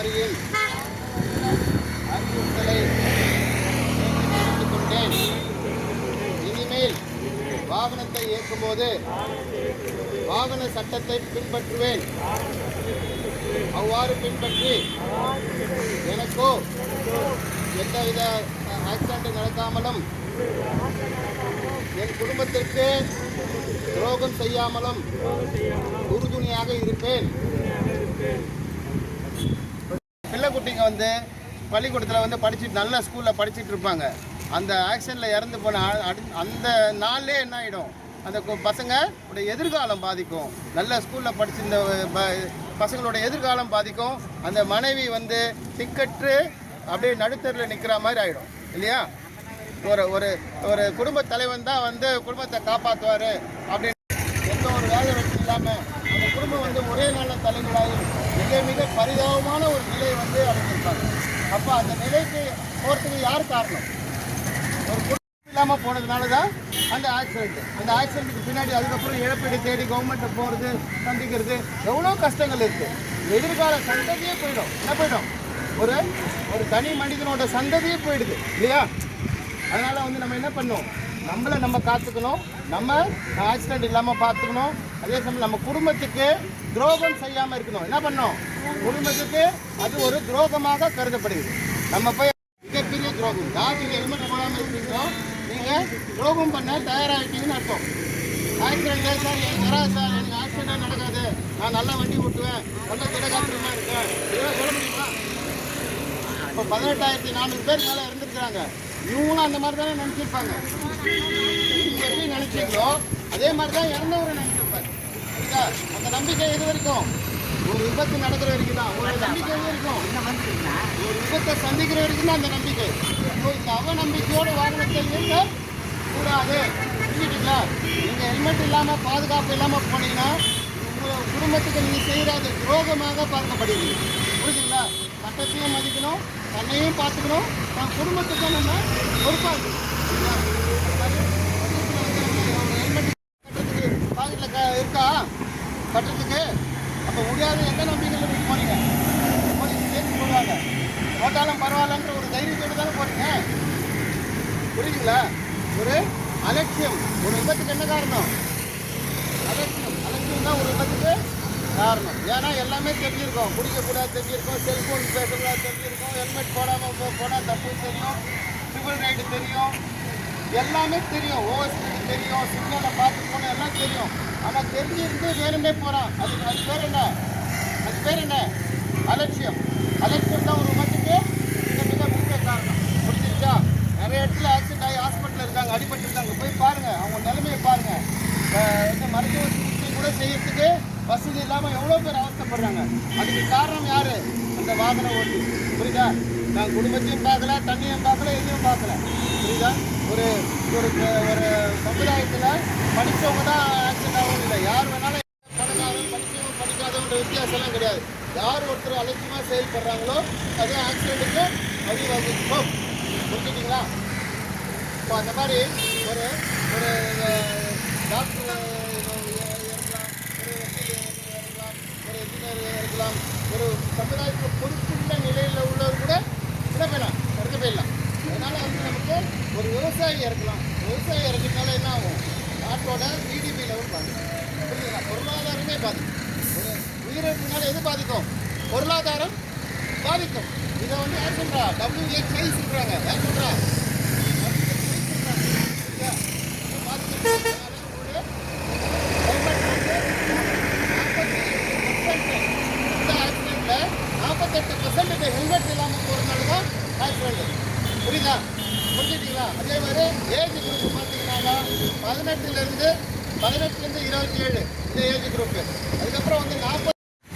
அதிகாரியின் அறிவுறுத்தலை கொண்டேன் இனிமேல் வாகனத்தை இயக்கும்போது வாகன சட்டத்தை பின்பற்றுவேன். அவ்வாறு பின்பற்றி எனக்கோ எந்தவித ஆக்சிடென்ட் நடக்காமலும் என் குடும்பத்திற்கு துரோகம் செய்யாமலும் உறுதுணையாக இருப்பேன். குட்டிங்க வந்து பள்ளிக்கூடத்தில் வந்து படிச்சுட்டு நல்ல ஸ்கூலில் படிச்சுட்டு இருப்பாங்க. அந்த ஆக்சிடெண்ட்டில் இறந்து போன அந்த நாள்லே என்ன ஆகிடும் அந்த கு- பசங்க உடைய எதிர்காலம் பாதிக்கும். நல்ல ஸ்கூலில் படிச்சிருந்த ப- பசங்களோட எதிர்காலம் பாதிக்கும். அந்த மனைவி வந்து திக்கற்று அப்படியே நடுத்தரில் நிற்கிற மாதிரி ஆகிடும் இல்லையா? ஒரு ஒரு ஒரு குடும்ப தலைவன் தான் வந்து குடும்பத்தை காப்பாற்றுவார் அப்படின்னு எந்த ஒரு வேலை வச்சு இல்லாமல் ஒரே நல்ல தலைகளாகி மிக மிக பரிதாபமான ஒரு நிலை வந்து அடைஞ்சிருப்பாங்க அப்போ அந்த நிலைக்கு போகிறதுக்கு யார் காரணம்? ஒரு குடும்பம் இல்லாமல் போனதுனால தான் அந்த ஆக்சிடென்ட் அந்த ஆக்சிடென்ட்டுக்கு பின்னாடி அதுக்கப்புறம் இழப்பீடு தேடி கவர்மெண்ட்டை போகிறது சந்திக்கிறது எவ்வளோ கஷ்டங்கள் இருக்குது எதிர்கால சந்ததியே போயிடும். என்ன போயிடும்? ஒரு ஒரு தனி மனிதனோட சந்ததியே போயிடுது இல்லையா? அதனால் வந்து நம்ம என்ன பண்ணுவோம்? நம்மளை நம்ம காத்துக்கணும் நம்ம ஆக்சிடென்ட் இல்லாமல் பார்த்துக்கணும். அதே சமயம் நம்ம குடும்பத்துக்கு துரோகம் செய்யாமல் இருக்கணும். என்ன பண்ணணும்? குடும்பத்துக்கு அது ஒரு துரோகமாக கருதப்படுகிறது. நம்ம போய் மிகப்பெரிய துரோகம். யார் நீங்கள் ஹெல்மெட் போடாமல் இருக்கீங்களோ நீங்கள் துரோகம் பண்ண தயாராகிட்டீங்கன்னு அர்த்தம். ஆக்சிடென்ட் சார் எனக்கு வராது சார் எனக்கு ஆக்சிடென்ட் நடக்காது. நான் நல்லா வண்டி ஓட்டுவேன். நல்ல திடகாத்திரமாக இருக்கேன். இதெல்லாம் சொல்ல முடியுமா? இப்போ பதினெட்டாயிரத்தி நானூறு பேர் மேலே இருந்திருக்கிறாங்க. இவங்களும் அந்த மாதிரி தானே நினச்சிருப்பாங்க. நீங்கள் எப்படி நினச்சிங்களோ அதே மாதிரி தான் இறந்தவரை நினச்சிருப்பாரு. அந்த நம்பிக்கை எது வரைக்கும்? ஒரு விபத்து நடக்கிற வரைக்கும் தான். ஒரு நம்பிக்கை எது வரைக்கும்? ஒரு விபத்தை சந்திக்கிற வரைக்கும் தான் அந்த நம்பிக்கை. இப்போ இந்த அவநம்பிக்கையோட வாகனத்தை இயங்க கூடாது. புரிஞ்சுட்டீங்களா நீங்கள் ஹெல்மெட் இல்லாமல் பாதுகாப்பு இல்லாமல் போனீங்கன்னா உங்கள் குடும்பத்துக்கு நீங்கள் செய்கிறது துரோகமாக பார்க்கப்படுவீங்க. புரியுதுங்களா சட்டத்தையும் மதிக்கணும். தன்னையும் பார்த்துக்கணும். நான் குடும்பத்துக்கும் நம்ம பொறுப்பாக இருக்கணும் பாக்கெட்டில் க இருக்கா? கட்டுறதுக்கு அப்போ முடியாத. எந்த நம்பிக்கையில் நீங்கள் போனீங்க? போலீஸ் போடுவாங்க போட்டாலும் பரவாயில்லன்ற ஒரு தைரியத்தோடு தானே போறீங்க புரியுதுங்களா? ஒரு அலட்சியம். ஒரு விபத்துக்கு என்ன காரணம்? அலட்சியம். அலட்சியம் தான் ஒரு காரணம். ஏன்னா எல்லாமே தெரிஞ்சிருக்கோம். குடிக்கக்கூடாது தெரிஞ்சிருக்கோம். செல்ஃபோன் பேசக்கூடாது தெரிஞ்சிருக்கோம். ஹெல்மெட் போடாமல் போனால் தப்பு தெரியும். சிவில் ரைடு தெரியும். எல்லாமே தெரியும். ஓவர் ஸ்பீடு தெரியும். சிக்னலை பார்த்து போனால் எல்லாம் தெரியும். ஆனால் தெரிஞ்சிருந்து வேணுமே போகிறான் அது அது பேர் என்ன? அது பேர் என்ன? அலட்சியம். அலட்சியம் தான் ஒரு விபத்துக்கு மிக மிக முக்கிய காரணம். புரிஞ்சுச்சா நிறைய இடத்துல ஆக்சிடென்ட் ஆகி ஹாஸ்பிட்டலில் இருக்காங்க அடிபட்டு இருக்காங்க போய் பாருங்கள் அவங்க நிலைமையை பாருங்கள் இந்த மருத்துவ சிகிச்சை கூட செய்யறதுக்கு வசதி இல்லாமல் எவ்வளோ பேர் அவஸ்தப்படுறாங்க? அதுக்கு காரணம் யார்? அந்த வாகனம் ஓட்டி. புரியுதா? நான் குடும்பத்தையும் பார்க்கல தண்ணியும் பார்க்கல எதையும் பார்க்கல. புரியுதா? ஒரு ஒரு ஒரு சமுதாயத்தில் படித்தவங்க தான் ஆக்சிடென்ட் ஆகும் இல்லை. யார் வேணாலும் பணக்காரன் படித்தவங்க படிக்காதவன்ற வித்தியாசம்லாம் கிடையாது. யார் ஒருத்தர் அலட்சியமாக செயல்படுறாங்களோ அது ஆக்சிடென்ட்டுக்கு வழிவகுக்கும் புரிஞ்சுக்கிட்டீங்களா? இப்போ அந்த மாதிரி ஒரு ஒரு டாக்டர் இருக்கலாம் ஒரு வக்கீல் இருக்கலாம் ஒரு இன்ஜினியர் இருக்கலாம் ஒரு சமுதாயத்தில் பொறுப்புள்ள நிலையில் உள்ளவர் கூட விட போயிடலாம் இறந்து போயிடலாம் அதனால வந்து நமக்கு ஒரு விவசாயி இருக்கலாம். விவசாயி இறக்கிறதுனால என்ன ஆகும்? நாட்டோட ஜிடிபி லெவல் பாதிக்கும். புரியுதுங்களா பொருளாதாரமே பாதிக்கும். உயிரிழப்புனால எது பாதிக்கும்? பொருளாதாரம் பாதிக்கும். இதை வந்து யார் சொல்றா? டபிள்யூஹெச்ஐ சொல்றாங்க. யார் சொல்றா? நாற்பத்தெட்டு பர்சன்ட் ஹெல்மெட் இல்லாமல் போகிறதுனால தான் ஆக்சிடென்ட் புரியுதா? புரிஞ்சுட்டீங்களா அதே மாதிரி ஏஜ் குரூப் பார்த்தீங்கன்னா பதினெட்டுலேருந்து பதினெட்டுலேருந்து இருபத்தி ஏழு இந்த ஏஜ் குரூப்பு அதுக்கப்புறம் வந்து நாற்பது